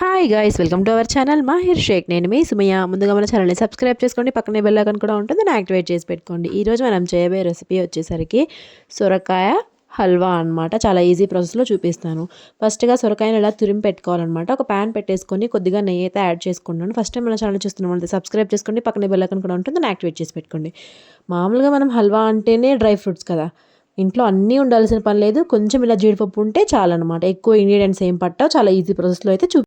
Hi guys welcome to our channel Mahir Sheikh నేను మీ సుమయ ముందుగా మన ఛానల్ని సబ్స్క్రైబ్ చేసుకోండి. పక్కనే బెల్ కూడా ఉంటుంది. యాక్టివేట్ చేసి పెట్టుకోండి. ఈరోజు మనం చేయబోయే రెసిపీ వచ్చేసరికి సొరకాయ హల్వా అనమాట చాలా ఈజీ ప్రాసెస్లో చూపిస్తాను. ఫస్ట్గా సొరకాయని ఇలా తురిమి పెట్టుకోవాలన్నమాట. ఒక ప్యాన్ పెట్టేసుకొని కొద్దిగా నెయ్యి అయితే యాడ్ చేసుకుంటాను ఫస్ట్ టైం మన ఛానల్ చూస్తున్నాం అంటే సబ్స్క్రైబ్ చేసుకోండి. పక్కనే బెల్ కూడా ఉంటుంది. దాన్ని యాక్టివేట్ చేసి పెట్టుకోండి. మామూలుగా మనం హల్వా అంటేనే డ్రై ఫ్రూట్స్ కదా. ఇంట్లో అన్నీ ఉండాల్సిన పని లేదు. కొంచెం ఇలా జీడిపప్పు ఉంటే చాలన్నమాట. ఎక్కువ ఇంగ్రీడియంట్స్ ఏం పట్టావు. చాలా ఈజీ ప్రాసెస్లో అయితే చూ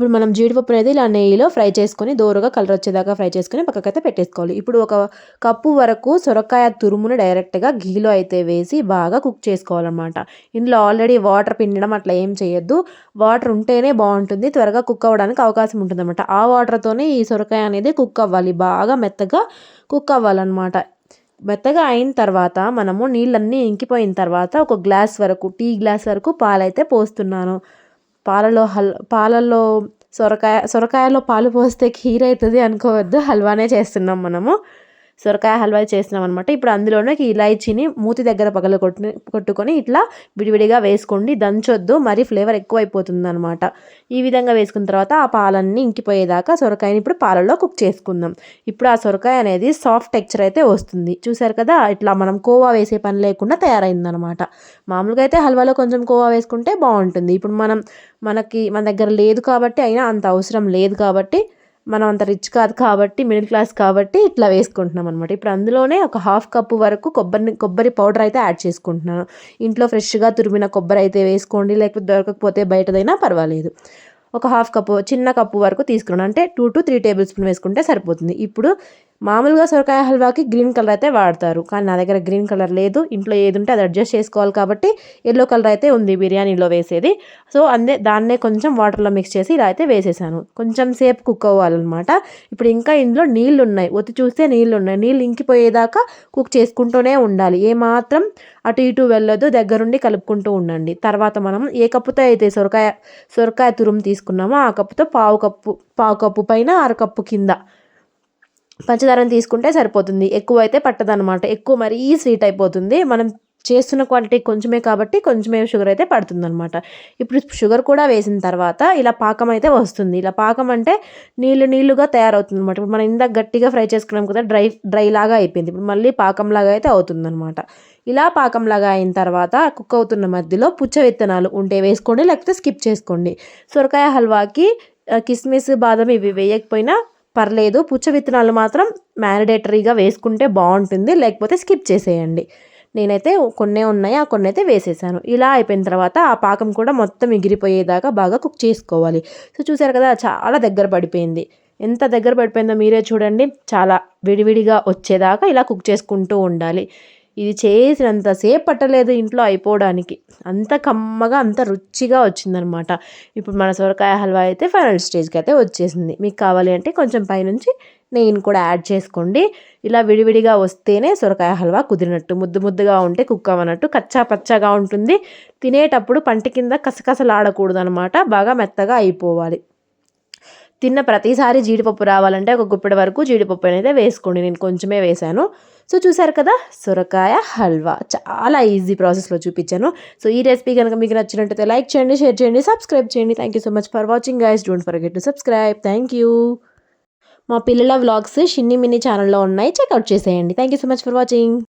ఇప్పుడు మనం జీడిపప్పు అనేది ఇలా నెయ్యిలో ఫ్రై చేసుకొని దోరగా కలర్ వచ్చేదాకా ఫ్రై చేసుకొని పక్కకైతే పెట్టేసుకోవాలి. ఇప్పుడు ఒక కప్పు వరకు సొరకాయ తురుమును డైరెక్ట్గా గీలో అయితే వేసి బాగా కుక్ చేసుకోవాలన్నమాట. ఇందులో ఆల్రెడీ వాటర్ పిండడం అట్లా ఏం చేయొద్దు. వాటర్ ఉంటేనే బాగుంటుంది. త్వరగా కుక్ అవ్వడానికి అవకాశం ఉంటుందన్నమాట. ఆ వాటర్తోనే ఈ సొరకాయ అనేది కుక్ అవ్వాలి. బాగా మెత్తగా కుక్ అవ్వాలన్నమాట. మెత్తగా అయిన తర్వాత మనము నీళ్ళన్నీ ఇంకిపోయిన తర్వాత ఒక గ్లాస్ వరకు టీ గ్లాస్ వరకు పాలైతే పోస్తున్నాను. పాలలో హల్ పాలల్లో సొరకాయ సొరకాయలో పాలు పోస్తే ఖీర్ అవుతుంది అనుకోవద్దు. హల్వానే చేస్తున్నాం మనము. సొరకాయ హల్వా చేసినాం అనమాట ఇప్పుడు అందులోనే ఇలాచీని మూతి దగ్గర పగల కొట్టు కొట్టుకొని ఇట్లా విడివిడిగా వేసుకోండి. దంచొద్దు. మరి ఫ్లేవర్ ఎక్కువైపోతుంది అనమాట ఈ విధంగా వేసుకున్న తర్వాత ఆ పాలన్నీ ఇంకిపోయేదాకా సొరకాయని ఇప్పుడు పాలలో కుక్ చేసుకుందాం. ఇప్పుడు ఆ సొరకాయ అనేది సాఫ్ట్ టెక్చర్ అయితే వస్తుంది. చూసారు కదా? ఇట్లా మనం కోవా వేసే పని లేకుండా తయారైందనమాట మామూలుగా అయితే హల్వాలో కొంచెం కోవా వేసుకుంటే బాగుంటుంది. ఇప్పుడు మనం మనకి మన దగ్గర లేదు కాబట్టి అయినా అంత అవసరం లేదు కాబట్టి మనం అంత రిచ్ కాదు కాబట్టి మిడిల్ క్లాస్ కాబట్టి ఇట్లా వేసుకుంటున్నాం అనమాట ఇప్పుడు అందులోనే ఒక హాఫ్ కప్పు వరకు కొబ్బరి కొబ్బరి పౌడర్ అయితే యాడ్ చేసుకుంటున్నాను. ఇంట్లో ఫ్రెష్గా తురిమిన కొబ్బరి అయితే వేసుకోండి లేకపోతే దొరకకపోతే బయటదైనా పర్వాలేదు. ఒక హాఫ్ కప్పు చిన్న కప్పు వరకు తీసుకున్నాను. అంటే two to three tablespoon వేసుకుంటే సరిపోతుంది. ఇప్పుడు మామూలుగా సొరకాయ హల్వాకి గ్రీన్ కలర్ అయితే వాడతారు. కానీ నా దగ్గర గ్రీన్ కలర్ లేదు. ఇంట్లో ఏది ఉంటే అది అడ్జస్ట్ చేసుకోవాలి కాబట్టి ఎల్లో కలర్ అయితే ఉంది బిర్యానీలో వేసేది. సో అందే దాన్నే కొంచెం వాటర్లో మిక్స్ చేసి ఇలా అయితే వేసేసాను. కొంచెం సేపు కుక్ అవ్వాలన్నమాట. ఇప్పుడు ఇంకా ఇందులో నీళ్ళు ఉన్నాయి. ఒత్తి చూస్తే నీళ్ళు ఉన్నాయి. నీళ్ళు ఇంకిపోయేదాకా కుక్ చేసుకుంటూనే ఉండాలి. ఏమాత్రం అటు ఇటు వెళ్ళదు. దగ్గరుండి కలుపుకుంటూ ఉండండి. తర్వాత మనం ఏ కప్పుతో అయితే సొరకాయ సొరకాయ తురుము తీసుకున్నామో ఆ కప్పుతో పావు కప్పు పావు కప్పు పైన అరకప్పు కింద పంచదారని తీసుకుంటే సరిపోతుంది. ఎక్కువ అయితే పట్టదనమాట ఎక్కువ మరీ స్వీట్ అయిపోతుంది. మనం చేస్తున్న క్వాంటిటీ కొంచెమే కాబట్టి కొంచెమే షుగర్ అయితే పడుతుందనమాట ఇప్పుడు షుగర్ కూడా వేసిన తర్వాత ఇలా పాకం అయితే వస్తుంది. ఇలా పాకం అంటే నీళ్ళు నీళ్ళుగా తయారవుతుంది అనమాట ఇప్పుడు మనం ఇందాక గట్టిగా ఫ్రై చేసుకున్నాం కదా డ్రై డ్రై లాగా అయిపోయింది. ఇప్పుడు మళ్ళీ పాకంలాగా అయితే అవుతుందనమాట ఇలా పాకంలాగా అయిన తర్వాత కుక్ అవుతున్న మధ్యలో పుచ్చ విత్తనాలు ఉంటే వేసుకోండి లేకపోతే స్కిప్ చేసుకోండి. సొరకాయ హల్వాకి కిస్మిస్ బాదం ఇవి వేయకపోయినా పర్లేదు పుచ్చ విత్తనాలు మాత్రం మ్యారిడేటరీగా వేసుకుంటే బాగుంటుంది లేకపోతే స్కిప్ చేసేయండి. నేనైతే కొన్నే ఉన్నాయి ఆ కొన్ని అయితే వేసేసాను. ఇలా అయిపోయిన తర్వాత ఆ పాకం కూడా మొత్తం ఎగిరిపోయేదాకా బాగా కుక్ చేసుకోవాలి. సో చూసారు కదా చాలా దగ్గర పడిపోయింది. ఎంత దగ్గర పడిపోయిందో మీరే చూడండి. చాలా విడివిడిగా వచ్చేదాకా ఇలా కుక్ చేసుకుంటూ ఉండాలి. ఇది చేసినంతసేపు పట్టలేదు ఇంట్లో అయిపోవడానికి. అంత కమ్మగా అంత రుచిగా వచ్చిందనమాట. ఇప్పుడు మన సొరకాయ హల్వా అయితే ఫైనల్ స్టేజ్కి అయితే వచ్చేసింది. మీకు కావాలి అంటే కొంచెం పైనుంచి నెయ్యిని కూడా యాడ్ చేసుకోండి. ఇలా విడివిడిగా వస్తేనే సొరకాయ హల్వా కుదిరినట్టు ముద్దు ముద్దుగా ఉంటే కుక్ అవ్వనట్టు కచ్చా పచ్చగా ఉంటుంది. తినేటప్పుడు పంట కింద కసకసలాడకూడదు అనమాట బాగా మెత్తగా అయిపోవాలి. తిన్న ప్రతిసారి జీడిపప్పు రావాలంటే ఒక గుప్పెడు వరకు జీడిపప్పు అనేది వేసుకోండి. నేను కొంచెమే వేశాను. సో చూసారు కదా? సొరకాయ హల్వా. చాలా ఈజీ ప్రాసెస్లో చూపించాను. సో ఈ రెసిపీ కనుక మీకు నచ్చినట్టయితే లైక్ చేయండి షేర్ చేయండి సబ్స్క్రైబ్ చేయండి. Thank you so much for watching guys don't forget to subscribe thank you మా పిల్లల వ్లాగ్స్ షిన్ని మిన్ని ఛానల్లో ఉన్నాయి. చెక్అవుట్ చేసేయండి. Thank you so much for watching